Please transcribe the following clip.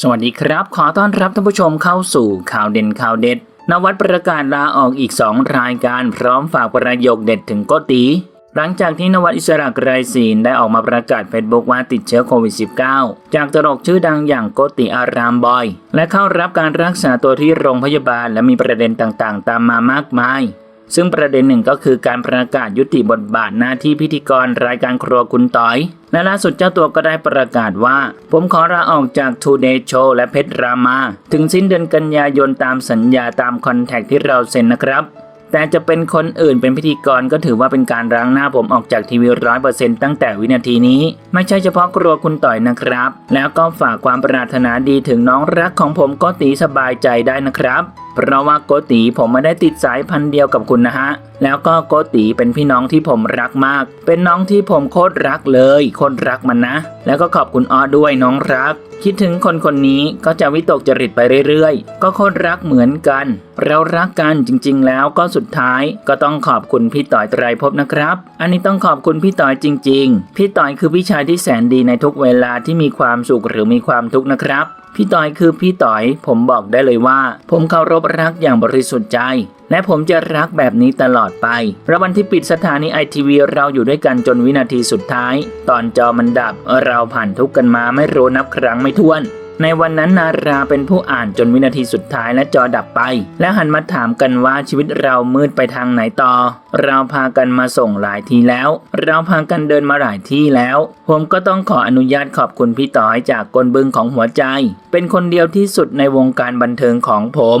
สวัสดีครับ ขอต้อนรับท่านผู้ชมเข้าสู่ข่าวเด่นข่าวเด็ด นวัดประกาศลาออกอีก 2 รายการพร้อมฝากประโยคเด็ดถึงโกตี หลังจากที่นวัดอิสระไกรศีลได้ออกมาประกาศเฟซบุ๊กว่าติดเชื้อโควิด -19 จากตลกชื่อดังอย่างโกติอารามบอย และเข้ารับการรักษาตัวที่โรงพยาบาลและมีประเด็นต่างๆ ตามมามากมาย ซึ่งประเด็นหนึ่งก็คือการประกาศยุติบทบาทหน้าที่พิธีกรรายการครัวคุณต๋อย และล่าสุดเจ้าตัวก็ได้ประกาศว่า ผมขอลาออกจาก Today Show และเพชรรามา ถึงสิ้นเดือนกันยายนตามสัญญาตามคอนแทคที่เราเซ็นนะครับแต่จะเป็นคนอื่นเป็นพิธีกรก็ถือว่าเป็นการล้างหน้าผมออกจากทีวีร้อยเปอร์เซ็นต์ตั้งแต่วินาทีนี้ ไม่ใช่เฉพาะครัวคุณต่อยนะครับ แล้วก็ฝากความปรารถนาดีถึงน้องรักของผมโกตีสบายใจได้นะครับ เพราะว่าโกตีผมไม่ได้ติดสายพันธุ์เดียวกับคุณนะฮะ แล้วก็โกตีเป็นพี่น้องที่ผมรักมาก เป็นน้องที่ผมโคตรรักเลย โคตรรักมันนะ แล้วก็ขอบคุณออด้วยน้องรัก คิดถึงคนคนนี้ก็จะวิตกจริตไปเรื่อยๆ ก็โคตรรักเหมือนกัน เรารักกันจริงๆ แล้วก็สุดท้ายก็ต้องขอบคุณพี่ต่อยไตรภพนะครับ อันนี้ต้องขอบคุณพี่ต่อยจริง ๆ พี่ต่อยคือพี่ชายที่แสนดีในทุกเวลาที่มีความสุขหรือมีความทุกข์นะครับ พี่ต่อยคือพี่ต่อย ผมบอกได้เลยว่า ผมเคารพรักอย่างบริสุทธิ์ใจ และผมจะรักแบบนี้ตลอดไประวันที่ปิดสถานีไอทีวีเราอยู่ด้วยกันจนวินาทีสุดท้าย ตอนจอมันดับเราผ่านทุกกันมาไม่รู้นับครั้งไม่ถ้วนในวันนั้นนาราเป็นผู้อ่านจนวินาทีสุดท้ายและจอดับไป แล้วหันมาถามกันว่าชีวิตเรามืดไปทางไหนต่อ เราพากันมาส่งหลายทีแล้ว เราพากันเดินมาหลายที่แล้ว ผมก็ต้องขออนุญาตขอบคุณพี่ต่อยจากกลบึงของหัวใจ เป็นคนเดียวที่สุดในวงการบันเทิงของผม